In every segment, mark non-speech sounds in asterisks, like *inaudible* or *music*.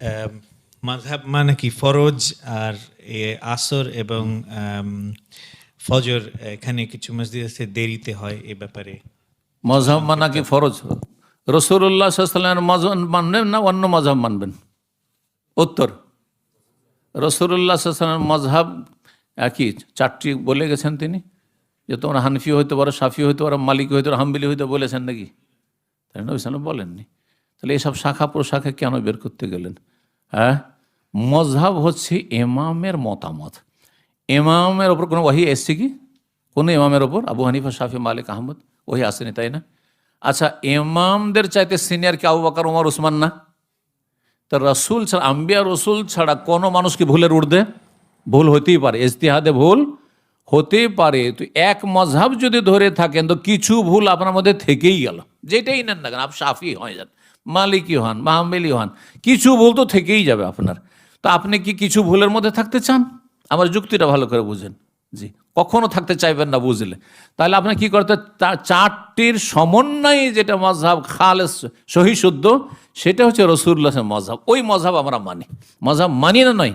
আম, মাযহাব মানে কি? ফরজ আর এ আসর এবং ফজর এখানে কিছু মসজিদ আছে দেরিতে হয় এ ব্যাপারে। মজহব মানা কি ফরজ? রসুল্লাহ সাল্লামের মজহব মানবেন না অন্য মজহব মানবেন? উত্তর। রসুল্লাহ সাল্লামের মজহাব একই চারটি বলে গেছেন তিনি। যে তোমরা হানফি হইতে পারো সাফি হইতে পারো মালিকি হইতে পারো হাম্বিলি হইতে বলেছেন নাকি? তাই না ওইখানে বলেননি। তাহলে এইসব শাখা প্রশাখা কেন বের করতে গেলেন? হ্যাঁ? মজহাব হচ্ছে এমামের মতামত। এমামের ওপর কোনো ওয়াহি এসছে কি? কোনো ইমামের ওপর? আবু হানিফা, শাফি, মালিক, আহমদ? ওহি আসেনি, তাই না? আচ্ছা এমামদের চাইতে সিনিয়র কি আবু বাকার ওমর উসমান না? তা রসুল ছাড়া, আম্বিয়া রসুল ছাড়া কোনো মানুষ কি ভুলের উর্ধে ভুল হতেই পারে, ইজতিহাদে ভুল হতেই পারে। তো এক মজহাব যদি ধরে থাকেন, তো কিছু ভুল আপনার মধ্যে থেকেই গেল। যেটাই নেন না কেন, আপনি সাফি হয়ে যান। মালিকি হন মাহমেলি হন কিছু ভুল তো থেকেই যাবে আপনার। তো আপনি কি কিছু ভুলের মধ্যে থাকতে চান? আমার যুক্তিটা ভালো করে বুঝেন। জি, কখনো থাকতে চাইবেন না বুঝলে। তাহলে আপনি কি করতে চারটির সমন্বয়ে যেটা মজহাব খালেস সহি শুদ্ধ সেটা হচ্ছে রসুল্লাহ মজহাব ওই মজহাব আমরা মানি। মজহাব মানি না নয়,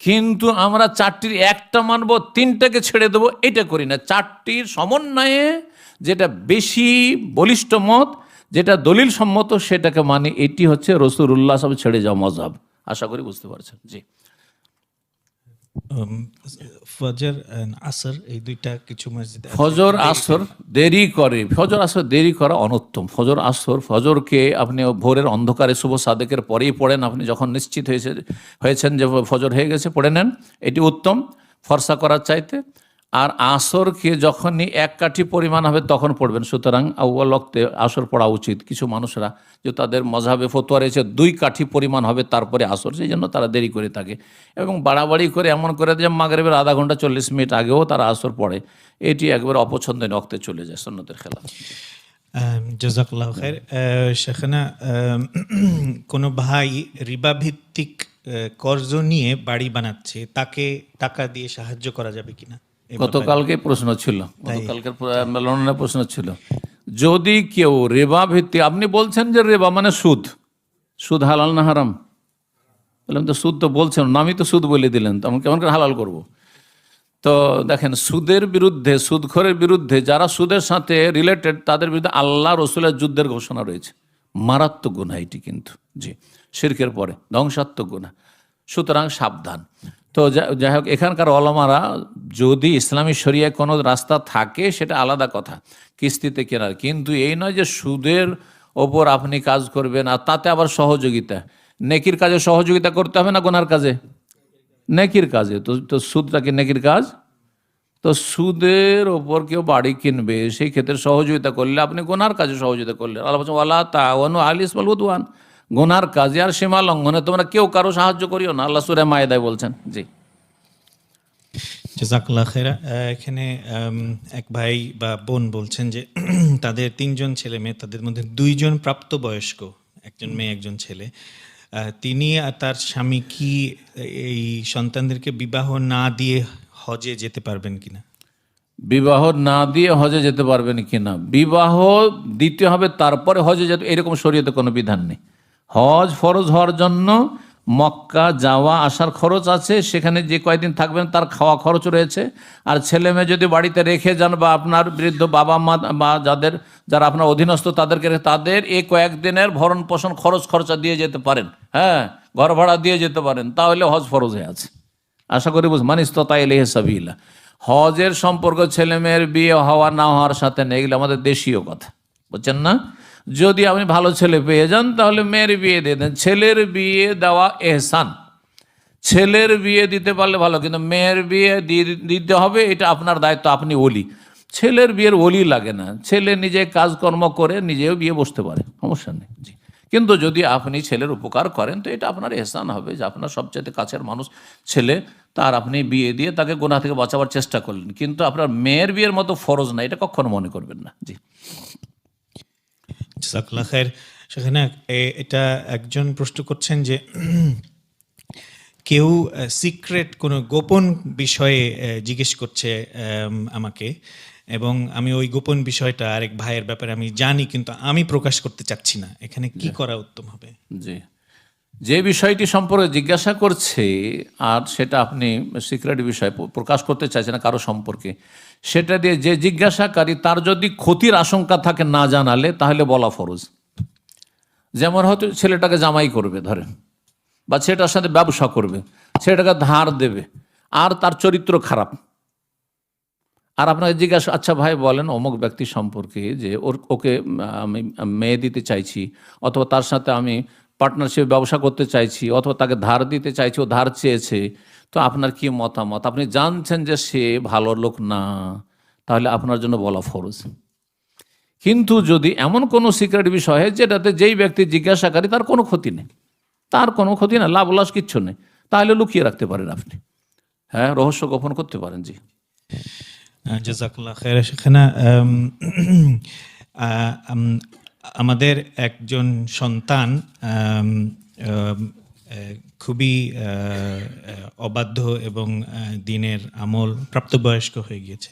কিন্তু আমরা চারটির একটা মানব, তিনটাকে ছেড়ে দেবো, এটা করি না। চারটির সমন্বয়ে যেটা বেশি বলিষ্ঠ মত যেটা দলিল সম্মত সেটাকে মানে এটি হচ্ছে রসুল্লাহ সব ছেড়ে যাওয়া মজাব আশা করি বুঝতে পারছেন। জি। ফজর আসর এই দুইটা কিছু মসজিদ ফজর আসর দেরি করে। ফজর আসর দেরি করা অনুত্তম। ফজর আসর ফজরকে আপনি ভোরের অন্ধকারে শুভ সাদেকের পরেই পড়েন। আপনি যখন নিশ্চিত হয়েছে হয়েছেন যে ফজর হয়ে গেছে পড়ে নেন। এটি উত্তম। ফর্সা করার চাইতে আর আসরকে যখনই এক কাঠি পরিমাণ হবে তখন পড়বেন। সুতরাং আউ্বাল লক্তে আসর পড়া উচিত। কিছু মানুষরা যে তাদের মজাবে ফতোয়া রয়েছে দুই কাঠি পরিমাণ হবে তারপরে আসর সেই জন্য তারা দেরি করে থাকে। এবং বাড়াবাড়ি করে এমন করে যে মাগরেবের আধা ঘণ্টা চল্লিশ মিনিট আগেও তারা আসর পড়ে। এটি একবার অপছন্দের রক্তে চলে যায় সন্ন্যতের খেলা জাজাকাল্লাহ আম, কোনো ভাই রিবা ভিত্তিক কর্জ নিয়ে বাড়ি বানাচ্ছে তাকে টাকা দিয়ে সাহায্য করা যাবে কিনা? গতকালকে প্রশ্ন ছিল গতকালকের লন্ডনের প্রশ্ন ছিল। যদি কেউ রেবা ভিত্তি আপনি বলছেন যে রেবা মানে সুদ। সুদ হালাল না হারাম? বললাম তো সুদ তো বলছেন না, আমি তো সুদ বলে দিলেন তো আমি কেমন করে হালাল করব? তো দেখেন সুদের বিরুদ্ধে সুদখোরের বিরুদ্ধে যারা সুদের সাথে রিলেটেড তাদের বিরুদ্ধে আল্লাহ রসুলের যুদ্ধের ঘোষণা রয়েছে। মারাত্মক গুণা এটি কিন্তু। জি শিরকের পরে ধ্বংসাত্মক গুণা সুতরাং সাবধান। তো যাই হোক এখানকার অলমারা যদি ইসলামী শরিয়ায় কোনো রাস্তা থাকে, সেটা আলাদা কথা, কিস্তিতে কেনার। কিন্তু এই নয় যে সুদের ওপর আপনি কাজ করবেন আর তাতে আবার সহযোগিতা। নেকির কাজে সহযোগিতা করতে হবে না গোনার কাজে? নেকির কাজে। তো তো সুদটা কি নেকির কাজ? তো সুদের ওপর কেউ বাড়ি কিনবে, সেই ক্ষেত্রে সহযোগিতা করলে আপনি গোনার কাজে সহযোগিতা করলেন। আল্লাহ ওয়ালা তাওয়ানু আলিস বলবুদওয়ান গোনার কাজে আর সীমা লঙ্ঘনে তোমরা কেউ কারও সাহায্য করিও না। আল্লাহ সুরে মায়েদায় বলছেন জি। খেরা এখানে এক ভাই বা বোন বলছেন যে *clears throat* তাদের তিনজন ছেলে মেয়ে তাদের মধ্যে দুইজন প্রাপ্তবয়স্ক একজন মেয়ে একজন ছেলে। তিনি আর তার স্বামী কি এই সন্তানদেরকে বিবাহ না দিয়ে হজে যেতে পারবেন কিনা? বিবাহ না দিয়ে হজে যেতে পারবেন কিনা? বিবাহ দিতে হবে তারপরে হজে যেতে এরকম শরীয়তে কোনো বিধান নেই। হজ ফরজ হওয়ার জন্য মক্কা যাওয়া আসার খরচ আছে, সেখানে যে কয়দিন থাকবেন তার খাওয়া খরচ রয়েছে। আর ছেলে মেয়ে যদি বাড়িতে রেখে যান বা আপনার বৃদ্ধ বাবা মা বা যাদের, যারা আপনার অধীনস্থ তাদেরকে তাদের এই কয়েকদিনের ভরণ পোষণ খরচ খরচা দিয়ে যেতে পারেন। হ্যাঁ ঘর ভাড়া দিয়ে যেতে পারেন, তাহলে হজ ফরজ হয়ে আছে। আশা করি বুঝ মানিস ততা এলেহে সাবিলা। হজের সম্পর্ক ছেলে মেয়ের বিয়ে হওয়া না হওয়ার সাথে নেই, এগুলো আমাদের দেশীয় কথা। বুঝছেন না? যদি আপনি ভালো ছেলে পেয়ে যান, তাহলে মেয়ের বিয়ে দিয়ে দেন। ছেলের বিয়ে দেওয়া এহসান। ছেলের বিয়ে দিতে পারলে ভালো, কিন্তু মেয়ের বিয়ে দিতে হবে, এটা আপনার দায়িত্ব, আপনি ওলি। ছেলের বিয়ের ওলি লাগে না। ছেলে নিজে কাজকর্ম করে নিজেও বিয়ে বসতে পারে, সমস্যা নেই। জি। কিন্তু যদি আপনি ছেলের উপকার করেন, তো এটা আপনার এহসান হবে যে আপনার সবচেয়ে কাছের মানুষ ছেলে, তার আপনি বিয়ে দিয়ে তাকে গোনা থেকে বাঁচাবার চেষ্টা করলেন। কিন্তু আপনার মেয়ের বিয়ের মতো ফরজ না, এটা কখনো মনে করবেন না। জি। জাজাকাল্লাহ খায়ের সেখানে এটা একজন প্রশ্ন করছেন যে কেউ সিক্রেট কোনো গোপন বিষয়ে জিজ্ঞেস করছে আম, আমাকে। এবং আমি ওই গোপন বিষয়টা আরেক ভাইয়ের ব্যাপারে আমি জানি কিন্তু আমি প্রকাশ করতে চাচ্ছি না। এখানে কি করা উত্তম হবে? জি। যে বিষয়টি সম্পর্কে জিজ্ঞাসা করছে, আর সেটা আপনি সিক্রেট বিষয় প্রকাশ করতে চাইছেন কারও সম্পর্কে, সেটা দিয়ে যে জিজ্ঞাসাকারী তার যদি ক্ষতির আশঙ্কা থাকে না জানালে, তাহলে বলা ফরজ। যেমন হয়তো ছেলেটাকে জামাই করবে, ধরেন, বা ছেলেটার সাথে ব্যবসা করবে, ছেলেটাকে ধার দেবে, আর তার চরিত্র খারাপ। আর আপনাকে জিজ্ঞাসা আচ্ছা ভাই বলেন, অমুক ব্যক্তি সম্পর্কে যে ওর, ওকে আমি, মেয়ে দিতে চাইছি, অথবা তার সাথে আমি পার্টনারশিপ ব্যবসা করতে চাইছি অথবা তাকে ধার দিতে চাইছি, ও ধার চেয়েছে, তো আপনার কি মতামত? আপনি জানছেন যে সে ভালো লোক না, তাহলে আপনার জন্য বলা ফরজ। কিন্তু যদি এমন কোনো সিক্রেট বিষয় হয় যেটাতে যেই ব্যক্তি জিজ্ঞাসাকারী, তার কোনো ক্ষতি নেই। তার কোনো ক্ষতি না, লাভ লস কিচ্ছু নেই। তাহলে লুকিয়ে রাখতে পারেন আপনি। হ্যাঁ রহস্য গোপন করতে পারেন, জি। খের সেখানে *clears throat* আমাদের একজন সন্তান খুবই অবাধ্য এবং দিনের আমল প্রাপ্তবয়স্ক হয়ে গিয়েছে।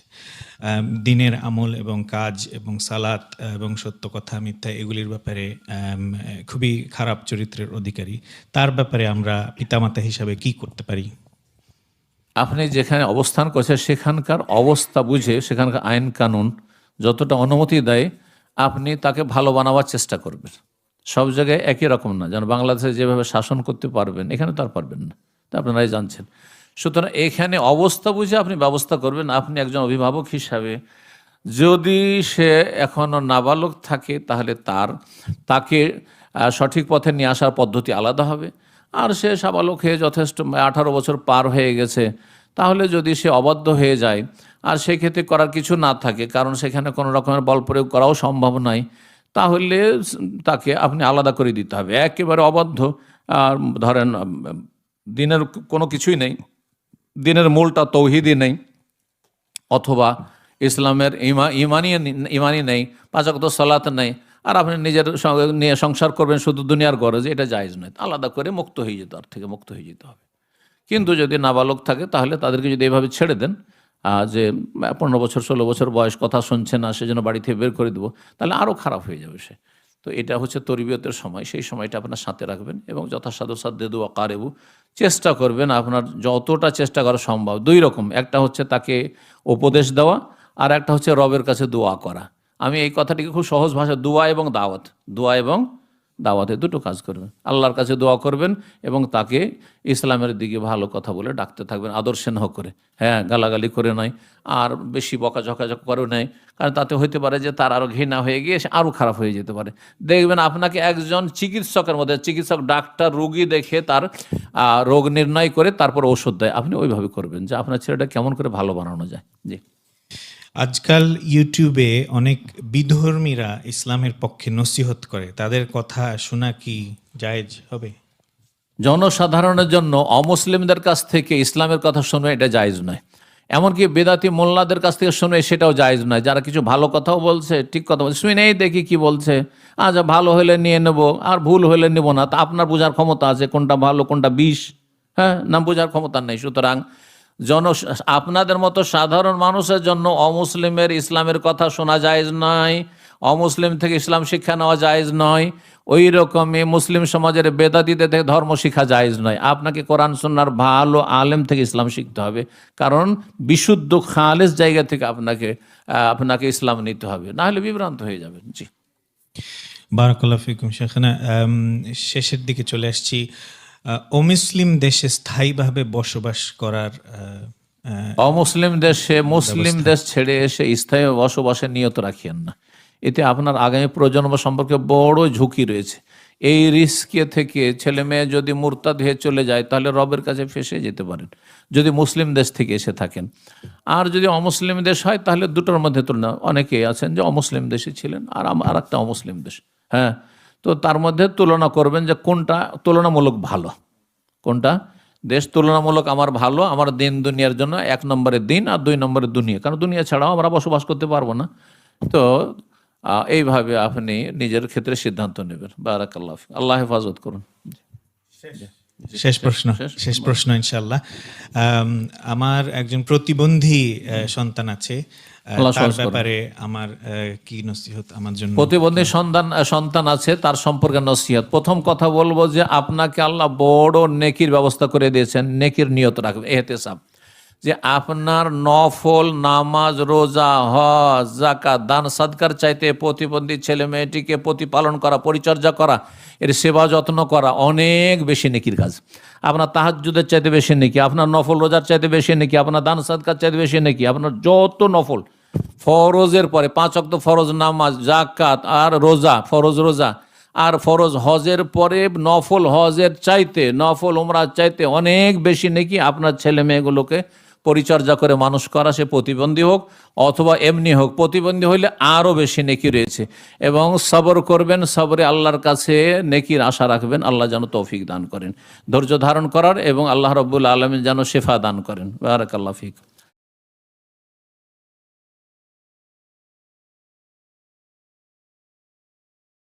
দিনের আমল এবং কাজ এবং সালাত এবং সত্য কথা, মিথ্যা, এগুলির ব্যাপারে খুবই খারাপ চরিত্রের অধিকারী। তার ব্যাপারে আমরা পিতামাতা হিসাবে কি করতে পারি? আপনি যেখানে অবস্থান করছেন, সেখানকার অবস্থা বুঝে, সেখানকার আইন কানুন যতটা অনুমতি দেয় আপনি তাকে ভালো বানাবার চেষ্টা করবেন। সব জায়গায় একই রকম না। যেন বাংলাদেশে যেভাবে শাসন করতে পারবেন, এখানে তার পারবেন না। তা আপনারাই জানছেন। সুতরাং এখানে অবস্থা বুঝে আপনি ব্যবস্থা করবেন। আপনি একজন অভিভাবক হিসাবে যদি সে এখনও নাবালক থাকে, তাহলে তার, তাকে সঠিক পথে নিয়ে আসার পদ্ধতি আলাদা হবে। আর সে সাবালক হয়ে যথেষ্ট, আঠারো বছর পার হয়ে গেছে, তাহলে যদি সে অবাধ্য হয়ে যায় আর সেক্ষেত্রে করার কিছু না থাকে, কারণ সেখানে কোনো রকমের বল প্রয়োগ করাও সম্ভব নয়। তাহলে তাকে আপনি আলাদা করে দিতে হবে। একেবারে অবাধ্য, আর ধরেন দিনের কোনো কিছুই নেই। দিনের মূলটা তৌহিদি নেই, অথবা ইসলামের ইমা ইমানি ইমানি নেই পাঁচক্ত সালাত নেই। আর আপনি নিজের নিয়ে সংসার করবেন শুধু দুনিয়ার গরজ, এটা জায়জ নয়। আলাদা করে মুক্ত হয়ে যেতে তার থেকে মুক্ত হয়ে যেতে হবে। কিন্তু যদি নাবালক থাকে, তাহলে তাদেরকে যদি এভাবে ছেড়ে দেন যে পনেরো বছর, ষোলো বছর বয়স কথা শুনছে না, সেজন্য বাড়ি থেকে বের করে দেবো, তাহলে আরও খারাপ হয়ে যাবে সে। তো এটা হচ্ছে তরবিয়তের সময়, সেই সময়টা আপনার সাথে রাখবেন এবং যথাসাধ্য সাধ্যে দু কারেবু। চেষ্টা করবেন আপনার যতটা চেষ্টা করা সম্ভব, দুই রকম, একটা হচ্ছে তাকে উপদেশ দেওয়া আর একটা হচ্ছে রবের কাছে দোয়া করা। আমি এই কথাটিকে খুব সহজ ভাষা দোয়া এবং দাওয়াত, দোয়া এবং দাওয়াতে দুটো কাজ করবেন। আল্লাহর কাছে দোয়া করবেন এবং তাকে ইসলামের দিকে ভালো কথা বলে ডাকতে থাকবেন আদর স্নেহ করে। হ্যাঁ গালাগালি করে নয় আর বেশি বকা ঝকাঝকা করে নেয় কারণ তাতে হইতে পারে যে তার আরও ঘৃণা হয়ে গিয়ে সে আরও খারাপ হয়ে যেতে পারে। দেখবেন আপনাকে একজন চিকিৎসকের মধ্যে, চিকিৎসক, ডাক্তার, রোগী দেখে তার রোগ নির্ণয় করে তারপর ওষুধ দেয়। আপনি ওইভাবে করবেন যে আপনার ছেলেটা কেমন করে ভালো বানানো যায়। জি। আজকাল ইউটিউবে অনেক বিধর্মীরা ইসলামের পক্ষে নসিহত করে। তাদের কথা শোনা কি জায়েজ হবে? জনসাধারণের জন্য অমুসলিমদের কাছ থেকে ইসলামের কথা শুনবে এটা জায়েজ নয়। এমনকি বেদাতি মোল্লাদের কাছ থেকে শুনে সেটাও জায়েজ নয়। যারা কিছু ভালো কথাও বলছে, ঠিক কথা বলছে, শুনে শুনেই দেখি কি বলছে। আচ্ছা ভালো হলে নিয়ে নেব, আর ভুল হলে নেব না। তা আপনার বোঝার ক্ষমতা আছে, কোনটা ভালো, কোনটা বিষ হ্যাঁ? না, বোঝার ক্ষমতা নেই। সুতরাং জন আপনাদের মতো সাধারণ মানুষের জন্য অমুসলিমের ইসলামের কথা শোনা জায়েজ নয়, অমুসলিম থেকে ইসলাম শিক্ষা নেওয়া জায়েজ নয়, ওই রকমই মুসলিম সমাজের বেদাতিতে থেকে ধর্ম শিক্ষা জায়েজ নয়। আপনাকে কোরআন, সুন্নার ভালো আলেম থেকে ইসলাম শিখতে হবে, কারণ বিশুদ্ধ খালেস জায়গা থেকে আপনাকে আপনাকে ইসলাম নিতে হবে, না হলে বিভ্রান্ত হয়ে যাবেন। জি। বারাকাল্লাহ ফিকুম সেখানে শেষের দিকে চলে আসছি। অমুসলিম দেশে স্থায়ীভাবে বসবাস করার অমুসলিম দেশে মুসলিম দেশ ছেড়ে এসে স্থায়ী বসবাসে নিয়ত রাখিয়েন না। এতে আপনার আগামী প্রজন্ম সম্পর্কে বড় ঝুঁকি রয়েছে। এই রিস্কে থেকে ছেলে মেয়ে যদি মুরতাদ হয়ে চলে যায় তাহলে রবের কাছে ফেসে যেতে পারেন যদি মুসলিম দেশ থেকে এসে থাকেন। আর যদি অমুসলিম দেশ হয় তাহলে দুটোর মধ্যে তুলনা অনেকেই আছেন যে অমুসলিম দেশে ছিলেন আর আর একটা অমুসলিম দেশ। হ্যাঁ তো তার মধ্যে তুলনা করবেন যে কোনটা তুলনামূলক ভালো। কোনটা? দেশ তুলনামূলক আমার ভালো আমার দিন দুনিয়ার জন্য এক নম্বরে দিন আর দুই নম্বরে দুনিয়া। কারণ দুনিয়া ছাড়াও আমরা বসবাস করতে পারব না। তো এইভাবে আপনি নিজের ক্ষেত্রে সিদ্ধান্ত নেবেন। বারাকাল্লাহ। আল্লাহ হেফাজত করুন। শেষ। প্রশ্ন। শেষ প্রশ্ন। ইনশাল্লাহ আমার একজন প্রতিবন্ধী সন্তান আছে। তার ব্যাপারে আমার কি নসিহত আমার জন্য? প্রতিবন্ধী সন্তান সন্তান আছে তার সম্পর্কে নসিহত। প্রথম কথা বলব যে আপনাকে আল্লাহ বড় নেকির ব্যবস্থা করে দিয়েছেন নেকির নিয়ত রাখবে এহতেসাব। যে আপনার নফল, নামাজ, রোজা, হজ জাকাত দান, সাদকার চাইতে প্রতিবন্ধী ছেলে মেয়েটিকে প্রতিপালন করা, পরিচর্যা করা, এর সেবা যত্ন করা অনেক বেশি নেকির কাজ। আপনার তাহাজুদের চাইতে বেশি নেকি, আপনার নফল রোজার চাইতে বেশি নেকি, আপনার দান, সাদকার চাইতে বেশি নেকি, আপনার যত নফল, ফরজের পরে পাঁচ অক্ত ফরজ নামাজ জাকাত আর রোজা, ফরজ রোজা আর ফরজ হজের পরে নফল হজের চাইতে, নফল উমরার চাইতে অনেক বেশি নাকি আপনার ছেলে মেয়েগুলোকে পরিচর্যা করে মানুষ করা, সে প্রতিবন্ধী হোক, অথবা এমনি হোক, প্রতিবন্ধী হইলে আরও বেশি নেকি রয়েছে। এবং সবর করবেন, সবরে আল্লাহর কাছে নেকির আশা রাখবেন, আল্লাহ যেন তৌফিক দান করেন। ধৈর্য ধারণ করার এবং আল্লাহ রব্বুল আলমী যেন শেফা দান করেন। বারাকাল্লাহ ফিক।